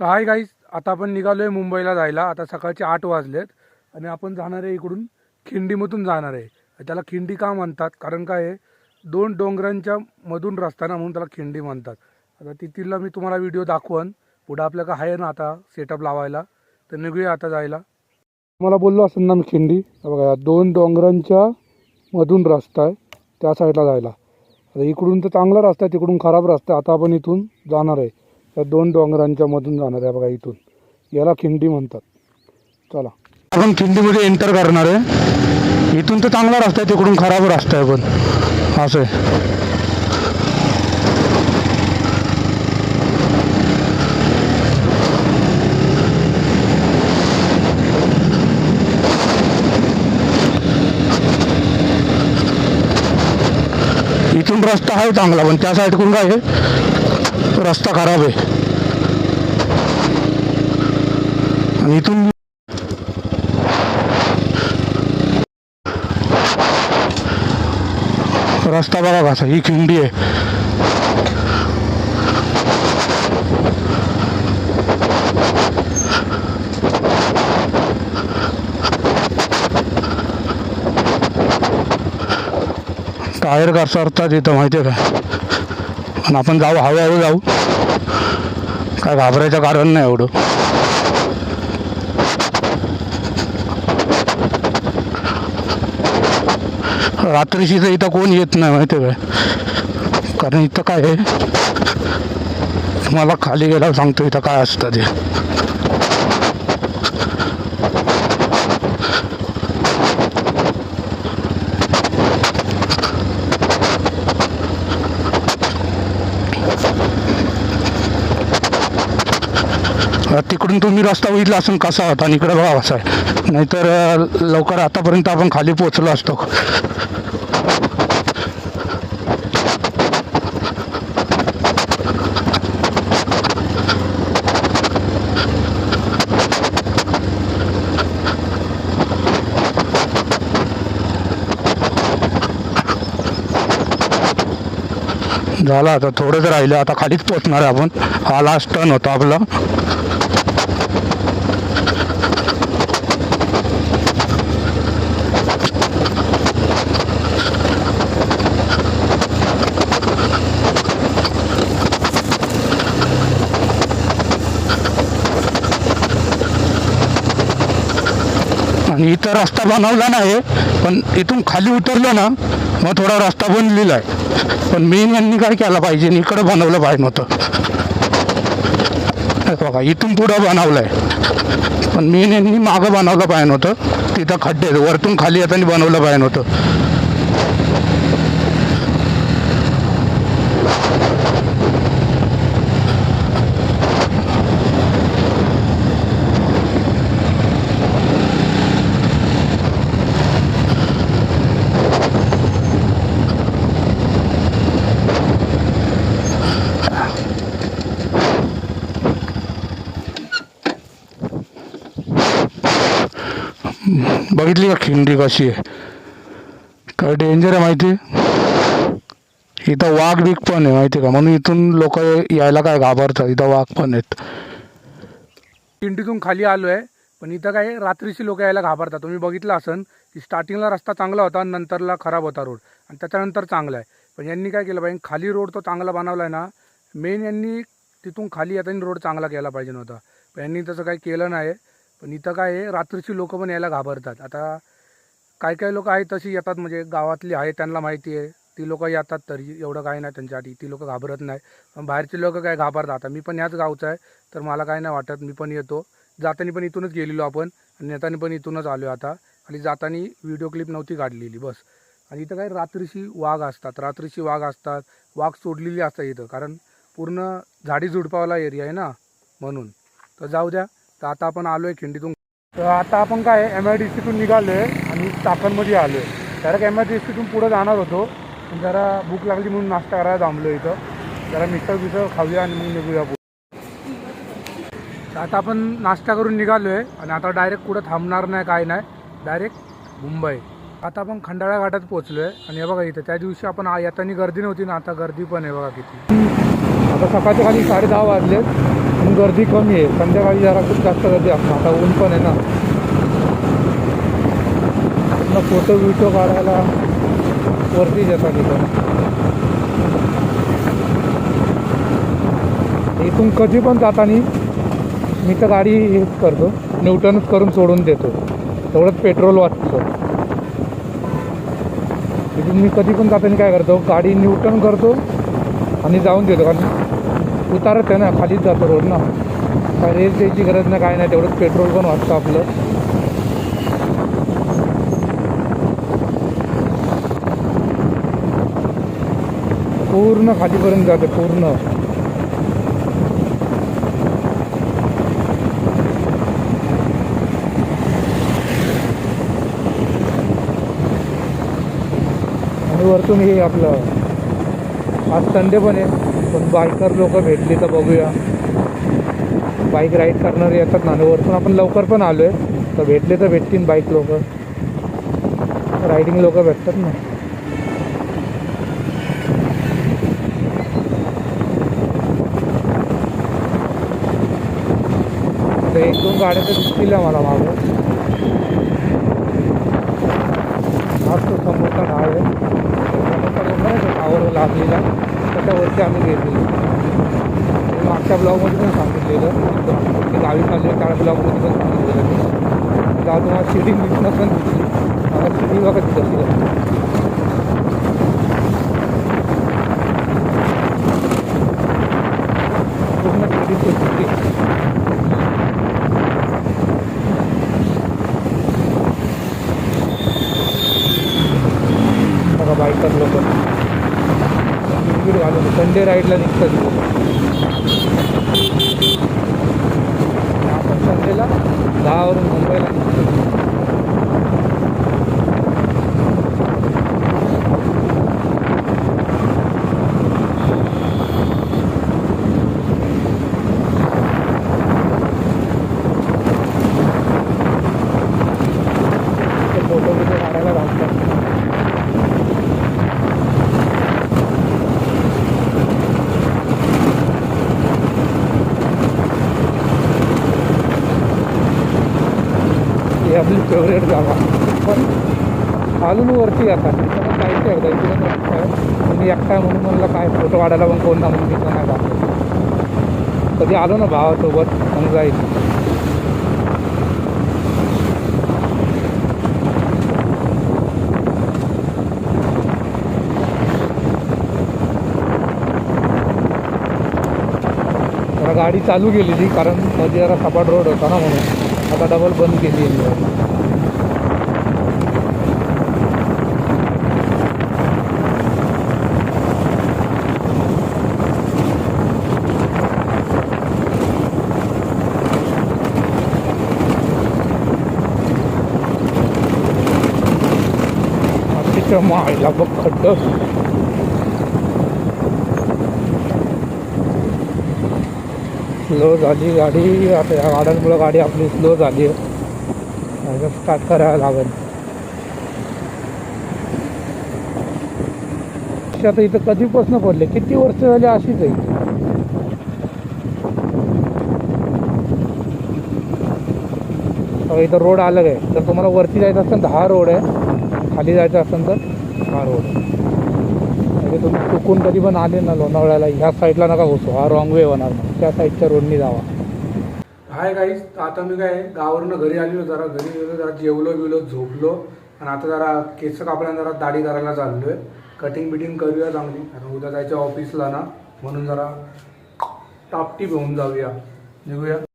तर hi guys आता आपण निघालो आहे मुंबईला जायला. आता सकाळचे आठ वाजलेत आणि आपण जाणार आहे इकडून खिंडीमधून जाणार आहे. त्याला खिंडी का म्हणतात? कारण काय आहे दोन डोंगरांच्या मधून रस्ता ना म्हणून त्याला खिंडी म्हणतात. आता तिथला मी तुम्हाला व्हिडिओ दाखवन. पुढं आपल्याला आहे ना आता सेटअप लावायला. तर निघूया आता जायला. मला बोललो असं ना मी खिंडी. बघा दोन डोंगरांच्या मधून रस्ता आहे त्या साईडला जायला. आता इकडून तर चांगला रस्ता आहे तिकडून खराब रस्ता आहे. आता आपण इथून जाणार आहे. त्या दोन डोंगरांच्या मधून जाणार आहे बघा इथून. याला खिंडी म्हणतात. चला. आपण खिंडीमध्ये एंटर करणार आहे. इथून तर चांगला रस्ता आहे तिकडून खराब रस्ता आहे पण. असं आहे. इथून रस्ता आहे चांगला पण त्या साईडकडून काय आहे? रस्ता खराब आहे. आणि इथून रस्ता बघा कसा ही खिंडी आहे. टायर असतात इथं माहिती आहे का? पण आपण जाऊ हळूहळू जाऊ. काय घाबरायचं कारण नाही एवढं. रात्रीची तर इथं कोण येत नाही माहिती आहे काय कारण इथं काय आहे? तुम्हाला खाली गेल्यावर सांगतो इथं काय असतं ते. तिकडून तुम्ही रस्ता बघितला असून कसा होता आणि इकडं बघा असा आहे. नाहीतर लवकर आतापर्यंत आपण खाली पोचलो असतो. झालं आता थोडंच राहिलं. आता खालीच पोचणार आहे आपण. हा लास्ट टर्न होता आपला. आणि इथं रस्ता बनवला नाही पण इथून खाली उतरलो ना मग थोडा रस्ता बनलेला आहे. पण मेन यांनी काय केला पाहिजे? आणि इकडं बनवलं पाहिजे नव्हतं. बघा इथून पुढं बनवलं आहे पण मेन यांनी मागं बनवलं पाहिजे नव्हतं. तिथं खड्डे आहेत. वरतून खाली येताना बनवलं पाहिजे नव्हतं. बघितली का खिंडी कशी आहे? काय डेंजर आहे माहिती? आहे? इथं वाघ बीक पण आहे माहिती आहे का? म्हणून इथून लोक यायला काय घाबरतात? इथं वाघ पण आहेत. खिंडीतून खाली आलो आहे पण इथं काय रात्रीची लोक यायला घाबरतात. तुम्ही बघितलं असन की स्टार्टिंगला रस्ता चांगला होता आणि नंतरला खराब होता रोड आणि त्याच्यानंतर चांगला आहे. पण यांनी काय केलं पाहिजे? खाली रोड तो चांगला बनवला आहे ना मेन यांनी तिथून खाली येताना रोड चांगला केला पाहिजे नव्हता. पण यांनी तसं काही केलं नाही. पण इथं काय आहे रात्रीची लोक पण यायला घाबरतात. आता काय काय लोक आहेत तशी येतात म्हणजे गावातली आहे त्यांना माहिती आहे. ती लोक येतात तरी एवढं काय नाही त्यांच्यासाठी ती लोक घाबरत नाही. पण बाहेरचे लोक काय घाबरतात? आता मी पण ह्याच गावचा आहे तर मला काय नाही वाटत. मी पण येतो. जाताना पण इथूनच गेलेलो आपण आणि येताना पण इथूनच आलो आता. आणि जाताना व्हिडिओ क्लिप नव्हती काढलेली बस. आणि इथं काय रात्रीशी वाघ असतात. रात्रीची वाघ असतात. वाघ सोडलेली असतात इथं. कारण पूर्ण झाडी झुडपावाला एरिया आहे ना म्हणून. तर जाऊ द्या. तर आता आपण आलो आहे खिंडीतून. तर आता आपण काय एम आय डी सीतून निघालो आहे आणि चाकणमध्ये आलो आहे डायरेक्ट एम आय डी सीतून पुढं जाणार होतो. पण जरा भूक लागली म्हणून नाश्ता करायला थांबलो इथं. जरा मिसळ बिसळ खाऊया आणि मग निघूया तर आता आपण नाश्ता करून निघालो आहे आणि आता डायरेक्ट कुठं थांबणार नाही काय नाही. डायरेक्ट मुंबई. आता आपण खंडाळा घाटात पोहोचलो आहे आणि हे बघा इथं त्या दिवशी आपण येतानी येताना गर्दी नव्हती ना आता गर्दी पण आहे बघा किती. आता सकाळच्या खाली साडे दहा वाजले पण गर्दी कमी आहे. संध्याकाळी जरा खूप जास्त गर्दी असते आता ऊन पण आहे ना. फोटो बिटो काढायला वरती जातात इथं इथून कधी पण जाताना मी तर गाडी हेच करतो. न्यूटनच करून सोडून देतो. तेवढंच पेट्रोल वाचतं. म्हणून मी कधी पण जाताना काय करतो गाडी न्यूटन करतो आणि जाऊन देतो. कारण उतारत आहे ना खालीच जातो रोड ना. काय रेस द्यायची गरज नाही काय नाही तेवढंच पेट्रोल पण वाटतं आपलं. पूर्ण खालीपर्यंत जाते पूर्ण. वरतून हे आपलं आज संडे पण आहे पण बायकर लोक भेटली तर बघूया. बाईक राईड करणारे येतात ना वरतून आपण लवकर पण आलो आहे तर भेटले तर भेटतील बाईक लोक. रायडिंग लोक भेटतात ना. तर एक दोन गाड्या तर दिसतील मला मागं. आज तो समोरचा ढाळ आहे. आहे त्याच्यावरती आम्ही घेतलेलो मागच्या ब्लॉगमध्ये पण सांगितलेलं. की गावी चालले त्या ब्लॉगमध्ये पण सांगितलेलं मी. तेव्हा तुम्हाला शिडी दिसणं पण दिसली मला शिडी बघत दिसली पूर्ण शिडीची शिडी तिकीट घालून संडे राईडला निघतात माझी फेवरेट जागा पण खालून वरती आता तिथं पण इकडे आहे मी एकटा म्हणून म्हणलं काय फोटो काढायला पण कोण ना म्हणून तिथं नाही जातो कधी आलो ना भावासोबत मग जाईल. जरा गाडी चालू केलेली कारण मध्ये जरा सपाट रोड होता ना म्हणून. आता डबल बंद केली आहे गाडी. मायला बघ खड्ड स्लो झाली गाडी आता या गाड्यांमुळं गाडी आपली स्लो झाली आहे. स्टार्ट करायला लागेल. आता इथं कधीपासून पडले? किती वर्ष झाली अशीच आहे? इथं रोड अलग आहे जर तुम्हाला वरती जायचं असेल तर हा रोड आहे. खाली जायचं असेल तर हा रोड आहे. म्हणजे तुम्ही चुकून कधी पण आले ना लोणावळ्याला ह्या साईडला नका घुसू. हा रॉंग वे होणार मग. त्या साईडच्या रोडनी जावा. हाय काहीच आता मी काय गावावरनं घरी आलेलो जरा घरी गेलो जरा जेवलो बिवलो झोपलो. आणि आता जरा केस कापल्या जरा दाढी करायला चाललोय. कटिंग बिटिंग करूया चांगली. कारण उद्या जायच्या ऑफिसला ना. म्हणून जरा टापटीप होऊन जाऊया. निघूया.